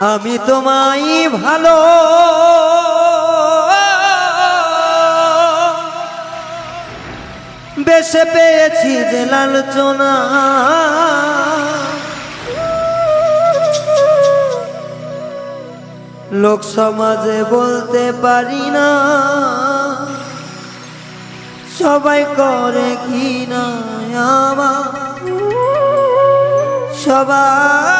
আমি তোমায় ভালো বেশে পেয়েছি যে লালচনা। লোক সমাজে বলতে পারি না, সবাই করে কি না আমার? সবাই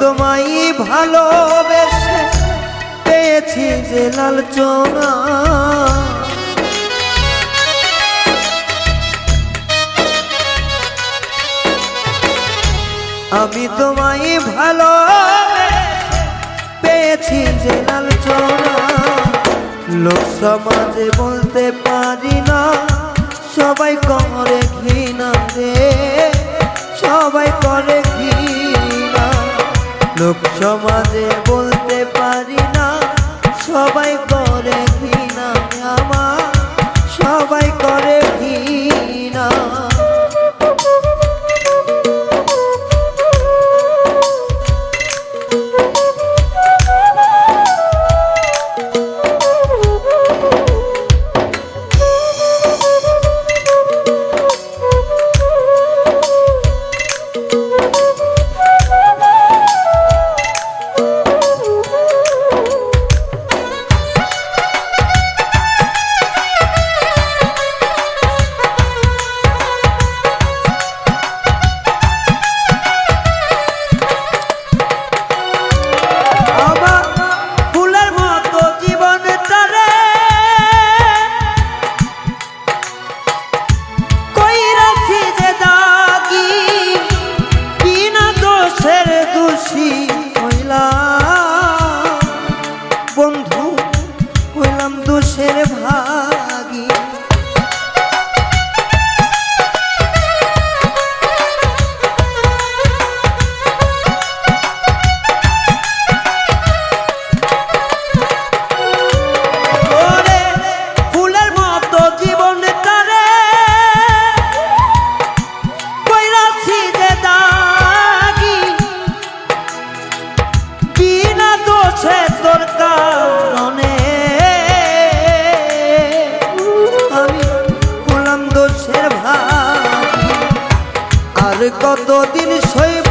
তোমায় ভালোবেসে পেয়েছি যে লাল লালচনা আমি তোমায় ভালো পেয়েছি যে লাল লালচনা লোক সমাজে বলতে পারি না, সবাই করে ঘৃণা রে, সবাই করে লোক সমাজে বলতে আর কতদিন সইব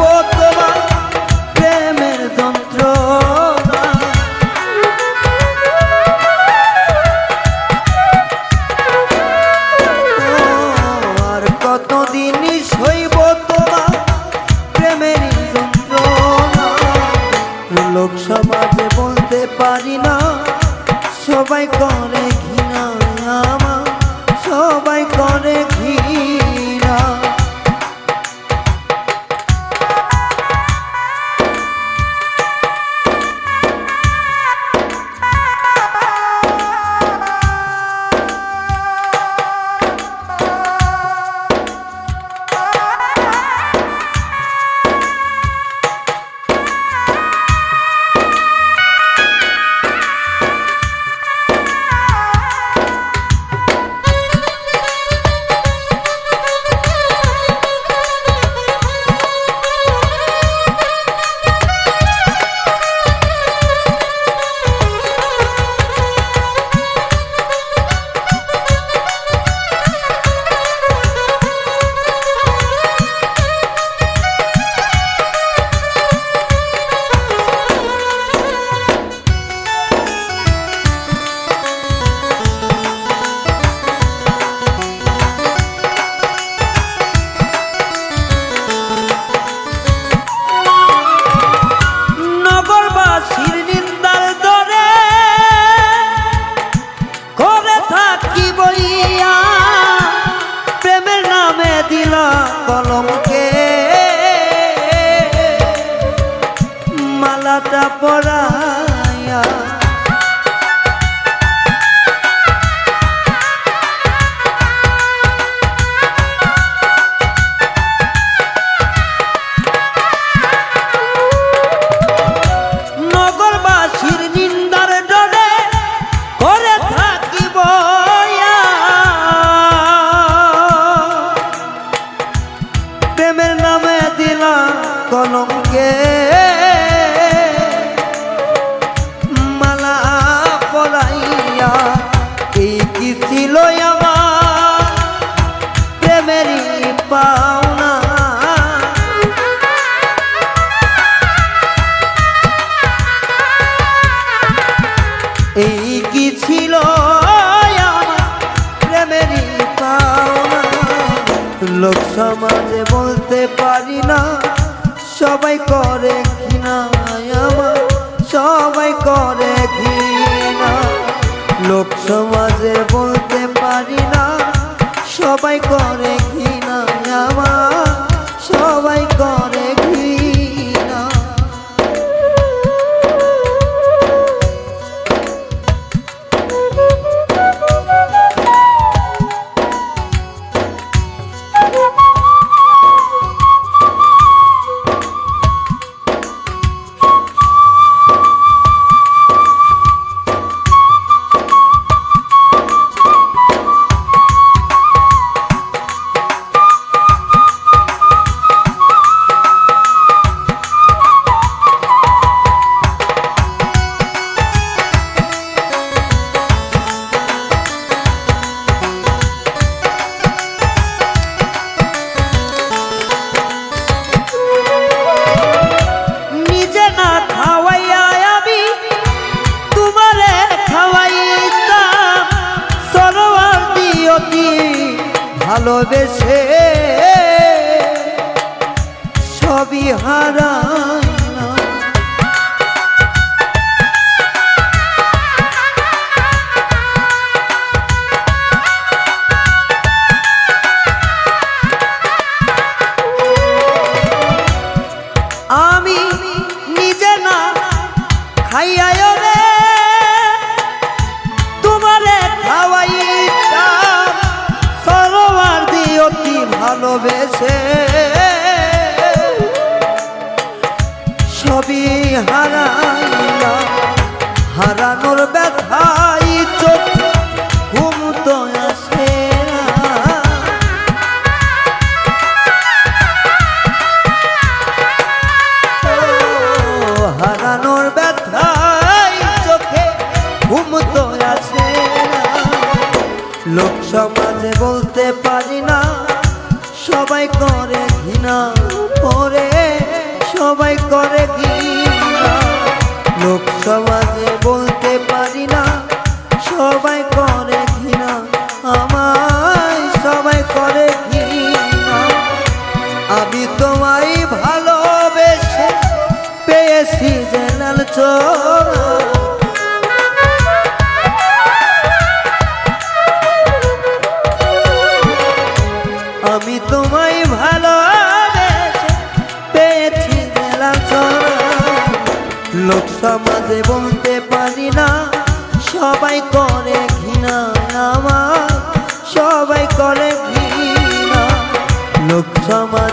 এই কি ছিল লোক সমাজে বলতে পারি না, সবাই করে সবাই করে কিনা লোক সমাজে বলতে পারি না, সবাই করে ভালোবেসে সবই হারা ভালোবেসে। সবই হারাইলাম হারা সবাই করে কি লোক সবাই আমার সবাই করে লোক সমাজ